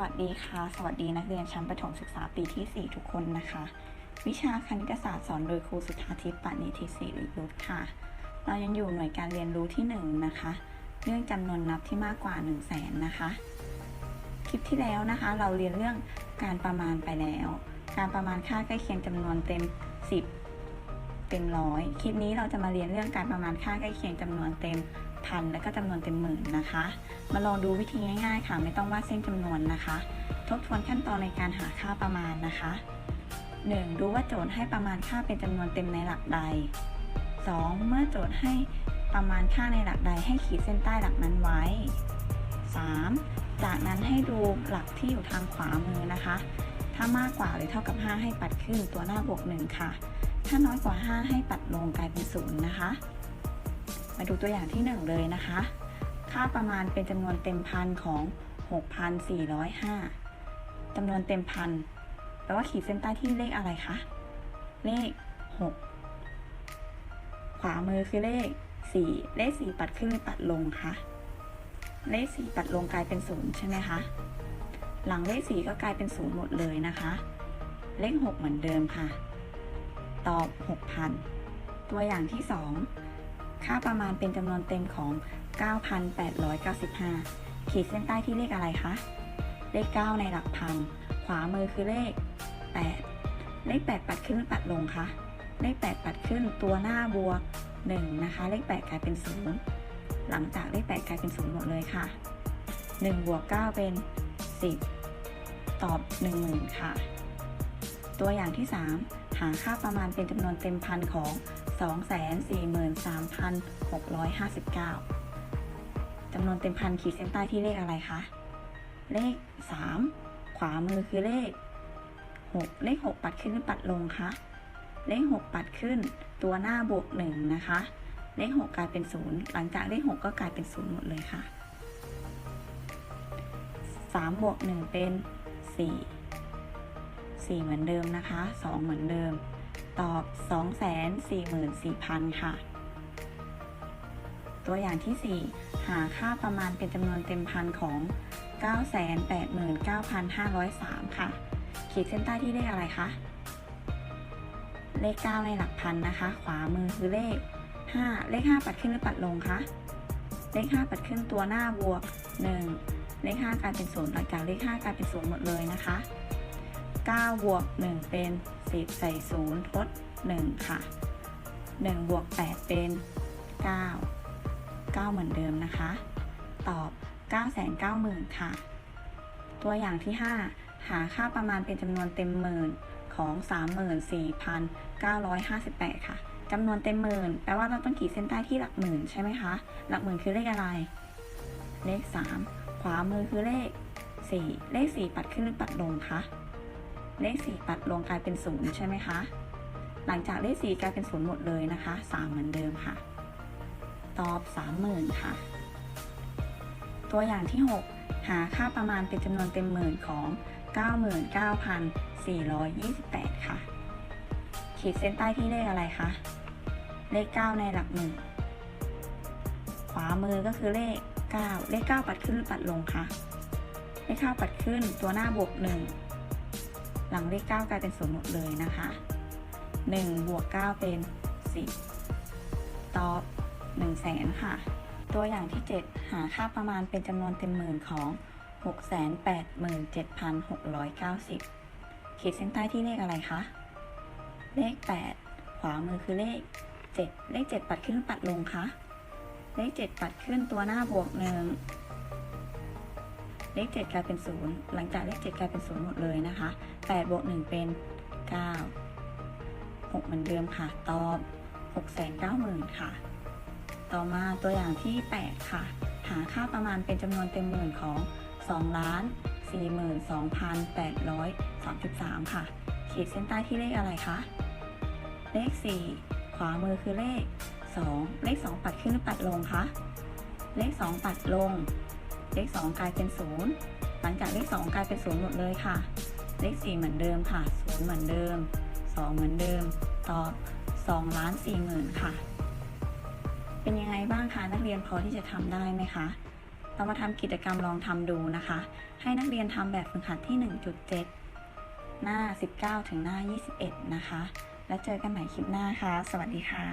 วัสดีค่ะ สวัสดีนักเรียนชั้นประถมศึกษาปีที่ 4 ทุกคนนะคะ วิชาคณิตศาสตร์สอนโดยครูสุธาทิพย์ปณิธิศิริรุตค่ะ เรายังอยู่หน่วยการเรียนรู้ที่ 1 นะคะ เรื่องจำนวนนับที่มากกว่า 1 0 0 0 0แสนนะคะ คลิปที่แล้วนะคะ เราเรียนเรื่องการประมาณไปแล้ว การประมาณค่าใกล้เคียงจำนวนเต็ม 10 เต็มร้อยคลิปนี้เราจะมาเรียนเรื่องการประมาณค่าใกล้เคียงจำนวนเต็ม พันและก็จำนวนเต็มหมื่นนะคะ มาลองดูวิธีง่ายๆ ค่ะ ไม่ต้องวาดเส้นจำนวนนะคะ ทบทวนขั้นตอนในการหาค่าประมาณนะคะ 1. ดูว่าโจทย์ให้ประมาณค่าเป็นจำนวนเต็มในหลักใด 2. เมื่อโจทย์ให้ประมาณค่าในหลักใดให้ขีดเส้นใต้หลักนั้นไว้ 3. จากนั้นให้ดูหลักที่อยู่ทางขวามือนะคะ ถ้ามากกว่าหรือเท่ากับ 5 ให้ปัดขึ้นตัวหน้าบวก 1 ค่ะ ถ้าน้อยกว่า 5 ให้ปัดลงกลายเป็น 0 นะคะ มาดูตัวอย่างที่ 1 เลยนะคะ ค่าประมาณเป็นจำนวนเต็มพันของ 6,405จำนวนเต็มพันแปลว่าขีดเส้นใต้ที่เลขอะไรคะ เลข 6 ขวามือคือเลข 4 เลข 4 ปัดขึ้นหรือปัดลงคะเลข 4 ปัดลงกลายเป็น 0 ใช่ไหมคะ หลังเลข 4 ก็กลายเป็น 0 หมดเลยนะคะ เลข 6 เหมือนเดิมค่ะ ตอบ 6,000 ตัวอย่างที่ 2 ค่าประมาณเป็นจำนวนเต็มของ 9,895 ขีดเส้นใต้ที่เลขอะไรคะ เลข 9 ในหลักพัน ขวามือคือเลข 8 เลข 8 ปัดขึ้นหรือปัดลงคะ เลข 8 ปัดขึ้นตัวหน้าบวก 1 นะคะ เลข 8 กลายเป็น 0 หลังจากเลข 8 กลายเป็น 0 หมดเลยค่ะ 1 บวก 9 เป็น 10 ตอบ 10,000 ค่ะ ตัวอย่างที่ 3 หาค่าประมาณเป็นจำนวนเต็มพันของ 243,659 จำนวนเต็มพันขีดเส้นใต้ที่เลขอะไรคะ เลข 3 ขวามือคือเลข 6 เลข 6 ปัดขึ้นหรือปัดลงคะ เลข 6 ปัดขึ้น ตัวหน้าบวก 1 นะคะ เลข 6 กลายเป็น 0 หลังจากเลข 6 ก็กลายเป็น 0 หมดเลยค่ะ3บวก1เป็น 4 4 เหมือนเดิมนะคะ 2 เหมือนเดิม ตอบ 244,000 ค่ะ ตัวอย่างที่ 4 หาค่าประมาณเป็นจำนวนเต็มพันของ 989,503 ค่ะ ขีดเส้นใต้ที่เลขอะไรคะ เลข 9 ในหลักพันนะคะ ขวามือคือเลข 5 เลข 5 ปัดขึ้นหรือปัดลงคะเลข 5 ปัดขึ้นตัวหน้าบวก 1 เลข 5 กลายเป็น 0 หลังจากเลข 5 กลายเป็น 0 หมดเลยนะคะ 9 บวก 1 เป็น 10 ใส่0ทด1 ค่ะ 1 บวก 8 เป็น 9 9 เหมือนเดิมนะคะ ตอบ 990,000 ค่ะ ตัวอย่างที่ 5 หาค่าประมาณเป็นจำนวนเต็มหมื่นของ 34,958 ค่ะจำนวนเต็มหมื่นแปลว่าเราต้องขีดเส้นใต้ที่หลักหมื่นใช่ไหมคะ หลักหมื่นคือเลขอะไร เลข 3 ขวามือคือเลข 4 เลข 4 ปัดขึ้นหรือปัดลงคะ เลข4ปัดลงกลายเป็น 0 ใช่ไหมคะ หลังจากเลข 4 กลายเป็น 0 หมดเลยนะคะ 3 เหมือนเดิมค่ะ ตอบ 30,000 ค่ะ ตัวอย่างที่ 6 หาค่าประมาณเป็นจำนวนเต็มหมื่นของ 99,428 ค่ะ ขีดเส้นใต้ที่เลขอะไรคะ เลข 9 ในหลักหนึ่ง ขวามือก็คือเลข 9 เลข 9 ปัดขึ้นหรือปัดลงคะ เลข 9 ปัดขึ้นตัวหน้าบวก1 หลังเลข 9 กลายเป็น0หมดเลยนะคะ1บวก9เป็น 10 ตอบ1 0 0 0 0แสนค่ะ ตัวอย่างที่ 7 หาค่าประมาณเป็นจำนวนเต็มหมื่นของ 687,690 ขีดเส้นใต้ที่เลขอะไรคะ เลข 8 ขวามือคือเลข 7 เลข 7 ปัดขึ้นปัดลงคะ เลข 7 ปัดขึ้นตัวหน้าบวก 1 เลข 7 กลายเป็น 0 หลังจากเลข 7 กลายเป็น 0 หมดเลยนะคะ8บวก1เป็น 9 6 เหมือนเดิมค่ะ ตอบ 690,000 ค่ะ ต่อมาตัวอย่างที่ 8 ค่ะ หาค่าประมาณเป็นจำนวนเต็มหมื่นของ2ล้าน42,833 ค่ะ ขีดเส้นใต้ที่เลขอะไรคะ เลข 4 ขวามือคือเลข 2 เลข 2 ปัดขึ้นหรือปัดลงคะ เลข 2 ปัดลง เลข 2 กลายเป็น 0 หลังจากเลข 2 กลายเป็น 0 หมดเลยค่ะ เลข 4 เหมือนเดิมค่ะ 0 เหมือนเดิม 2 เหมือนเดิม ตอบ2ล้าน4หมื่นค่ะ เป็นยังไงบ้างคะนักเรียนพอที่จะทำได้ไหมคะ เรามาทำกิจกรรมลองทำดูนะคะ ให้นักเรียนทำแบบฝึกหัดที่ 1.7 หน้า 19 ถึงหน้า 21 นะคะ แล้วเจอกันใหม่คลิปหน้าค่ะ สวัสดีค่ะ